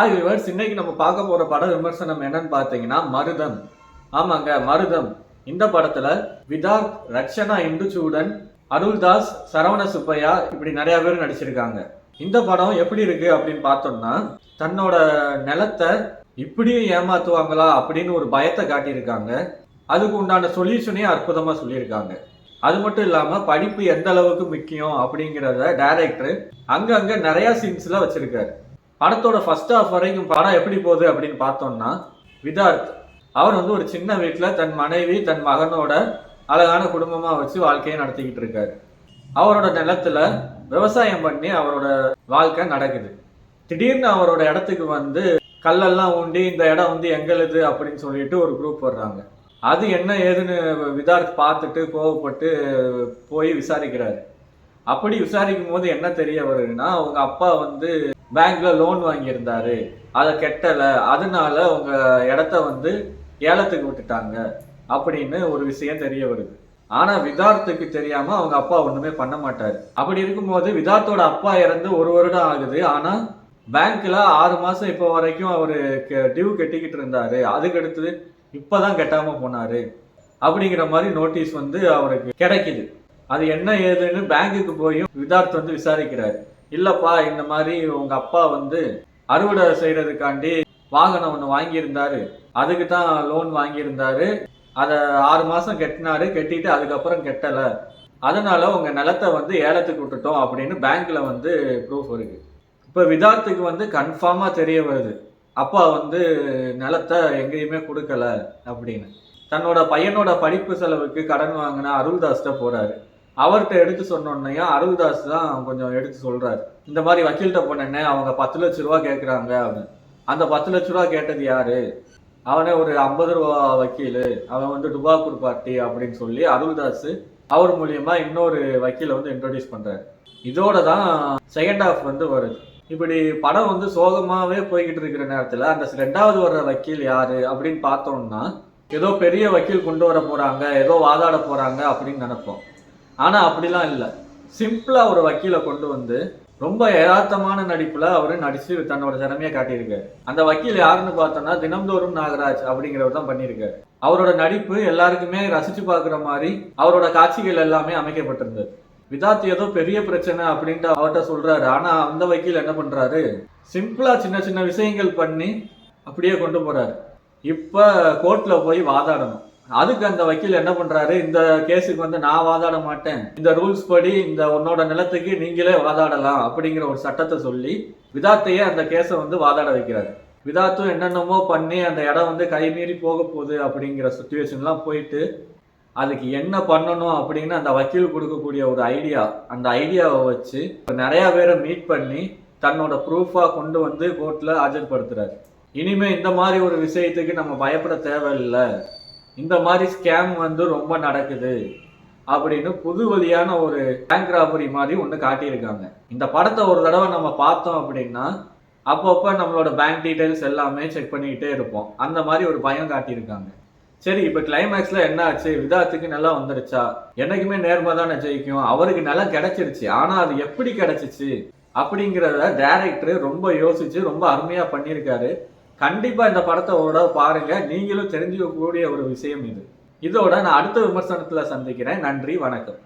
Hi viewers இன்னைக்கு நம்ம பார்க்க போற பட விமர்சனம் என்னன்னு பார்த்தீங்கன்னா மருதம். ஆமாங்க மருதம். இந்த படத்துல விதார்த் ரக்ஷனா இந்துச்சூடன் அருள்தாஸ் சரவண சுப்பையா இப்படி நிறைய பேர் நடிச்சிருக்காங்க. இந்த படம் எப்படி இருக்கு அப்படின்னு பார்த்தோம்னா தன்னோட நிலத்தை இப்படியும் ஏமாத்துவாங்களா அப்படின்னு ஒரு பயத்தை காட்டியிருக்காங்க. அதுக்கு உண்டான சொல்யூஷனே அற்புதமா சொல்லியிருக்காங்க. அது மட்டும் இல்லாம படிப்பு எந்த அளவுக்கு முக்கியம் அப்படிங்கிறத டைரக்டர் அங்கங்க நிறைய சீன்ஸ்ல வச்சிருக்காரு. படத்தோட ஃபர்ஸ்ட் ஆஃப் வரைக்கும் படம் எப்படி போகுது அப்படின்னு பார்த்தோம்னா விதார்த் அவர் வந்து ஒரு சின்ன வீட்டில் தன் மனைவி தன் மகனோட அழகான குடும்பமாக வச்சு வாழ்க்கையை நடத்திக்கிட்டு இருக்காரு. அவரோட நிலத்துல விவசாயம் பண்ணி அவரோட வாழ்க்கை நடக்குது. திடீர்னு அவரோட இடத்துக்கு வந்து கல்லெல்லாம் ஊண்டி இந்த இடம் வந்து எங்களுது அப்படின்னு சொல்லிட்டு ஒரு குரூப் வர்றாங்க. அது என்ன ஏதுன்னு விதார்த் பார்த்துட்டு கோவப்பட்டு போய் விசாரிக்கிறாரு. அப்படி விசாரிக்கும் போது என்ன தெரிய வருதுன்னா அவங்க அப்பா வந்து பேங்க்ல லோன் வாங்கியிருந்தாரு. அதை கெட்டல. அதனால உங்க இடத்த வந்து ஏலத்துக்கு விட்டுட்டாங்க அப்படின்னு ஒரு விஷயம் தெரிய வருது. ஆனா விதார்த்துக்கு தெரியாம அவங்க அப்பா ஒண்ணுமே பண்ண மாட்டாரு. அப்படி இருக்கும்போது விதார்த்தோட அப்பா இறந்து ஒரு வருடம் ஆகுது. ஆனா பேங்க்ல ஆறு மாசம் இப்போ வரைக்கும் அவரு டியூ கட்டிக்கிட்டு இருந்தாரு. அதுக்கு அடுத்து இப்பதான் கட்டாம போனாரு. அப்படிங்கிற மாதிரி நோட்டீஸ் வந்து அவருக்கு கிடைக்குது. அது என்ன ஏதுன்னு பேங்குக்கு போயும் விதார்த் வந்து விசாரிக்கிறாரு. இல்லப்பா இந்த மாதிரி உங்க அப்பா வந்து அறுவடை செய்யறதுக்காண்டி வாகனம் ஒன்று வாங்கியிருந்தாரு. அதுக்கு தான் லோன் வாங்கியிருந்தாரு. அதை ஆறு மாதம் கட்டினாரு. கட்டிட்டு அதுக்கப்புறம் கட்டலை. அதனால உங்க நிலத்தை வந்து ஏலத்துக்கு விட்டுட்டோம் அப்படின்னு பேங்க்ல வந்து ப்ரூஃப் இருக்கு. இப்போ விதார்த்துக்கு வந்து கன்ஃபார்மாக தெரிய வருது. அப்பா வந்து நிலத்தை எங்கேயுமே கொடுக்கல அப்படின்னு. தன்னோட பையனோட படிப்பு செலவுக்கு கடன் வாங்கின அருள்தாஸ்ட போறாரு. அவர்கிட்ட எடுத்து சொன்னோன்னையும் அருள்தாஸ் தான் கொஞ்சம் எடுத்து சொல்றாரு. இந்த மாதிரி வக்கீல்கிட்ட போனேன்னே அவங்க பத்து லட்ச ரூபா கேட்குறாங்க அப்படின்னு. அந்த பத்து லட்ச ரூபா கேட்டது யாரு? அவனே ஒரு ஐம்பது ரூபா வக்கீல். அவன் வந்து டுபாக்கூர் பார்ட்டி அப்படின்னு சொல்லி அருள்தாஸ் அவர் மூலியமா இன்னொரு வக்கீலை வந்து இன்ட்ரோடியூஸ் பண்றாரு. இதோட தான் செகண்ட் ஹாஃப் வந்து வருது. இப்படி படம் வந்து சோகமாகவே போய்கிட்டு இருக்கிற நேரத்தில் அந்த ரெண்டாவது வர்ற வக்கீல் யாரு அப்படின்னு பார்த்தோம்னா ஏதோ பெரிய வக்கீல் கொண்டு வர போறாங்க ஏதோ வாதாட போறாங்க அப்படின்னு நினைப்போம். ஆனால் அப்படிலாம் இல்லை. சிம்பிளாக ஒரு வக்கீலை கொண்டு வந்து ரொம்ப யதார்த்தமான நடிப்பில் அவர் நடித்து தன்னோட திறமையை காட்டியிருக்காரு. அந்த வக்கீல் யாருன்னு பார்த்தோம்னா தினம்தோறும் நாகராஜ் அப்படிங்கிறவர் தான் பண்ணியிருக்காரு. அவரோட நடிப்பு எல்லாருக்குமே ரசித்து பார்க்குற மாதிரி அவரோட காட்சிகள் எல்லாமே அமைக்கப்பட்டிருந்தது. விதாத் ஏதோ பெரிய பிரச்சனை அப்படின்ட்டு அவர்கிட்ட சொல்கிறாரு ஆனால் அந்த வக்கீல் என்ன பண்ணுறாரு சிம்பிளாக சின்ன சின்ன விஷயங்கள் பண்ணி அப்படியே கொண்டு போகிறாரு இப்போ கோர்ட்டில் போய் வாதாடணும். அதுக்கு அந்த வக்கீல் என்ன பண்றாரு? இந்த கேஸுக்கு வந்து நான் வாதாட மாட்டேன். இந்த ரூல்ஸ் படி இந்த உன்னோட நிலத்துக்கு நீங்களே வாதாடலாம் அப்படிங்கிற ஒரு சட்டத்தை சொல்லி விதாத்தையே அந்த கேஸை வந்து வாதாட வைக்கிறாரு. விதாத்தும் என்னென்னமோ பண்ணி அந்த இடம் வந்து கைமீறி போக போகுது அப்படிங்கிற சுச்சுவேஷன்லாம் போயிட்டு அதுக்கு என்ன பண்ணணும் அப்படின்னு அந்த வக்கீல் கொடுக்கக்கூடிய ஒரு ஐடியா அந்த ஐடியாவை வச்சு நிறைய பேரை மீட் பண்ணி தன்னோட ப்ரூஃபாக கொண்டு வந்து கோர்ட்டில் ஆஜர்படுத்துறாரு. இனிமே இந்த மாதிரி ஒரு விஷயத்துக்கு நம்ம பயப்பட தேவையில்லை. இந்த மாதிரி ஸ்கேம் வந்து ரொம்ப நடக்குது அப்படின்னு புது வழியான ஒரு பேங்க் ராபரி மாதிரி ஒன்று காட்டியிருக்காங்க. இந்த படத்தை ஒரு தடவை நம்ம பார்த்தோம் அப்படின்னா அப்பப்போ நம்மளோட பேங்க் டீட்டெயில்ஸ் எல்லாமே செக் பண்ணிக்கிட்டே இருப்போம். அந்த மாதிரி ஒரு பயம் காட்டியிருக்காங்க. சரி இப்போ கிளைமேக்ஸில் என்ன ஆச்சு? விதாத்துக்கு நல்லா வந்துருச்சா? என்னைக்குமே நேர்மை தானே ஜெயிக்கும். அவருக்கு நல்லா கிடைச்சிருச்சு. ஆனால் அது எப்படி கிடைச்சிச்சு? அப்படிங்கிறத டேரக்டர் ரொம்ப யோசிச்சு ரொம்ப அருமையாக பண்ணியிருக்காரு. கண்டிப்பாக இந்த படத்தை ஒரு பாருங்கள் பாருங்க. நீங்களும் தெரிஞ்சுக்கக்கூடிய ஒரு விஷயம் இது. இதோட நான் அடுத்த விமர்சனத்தில் சந்திக்கிறேன். நன்றி வணக்கம்.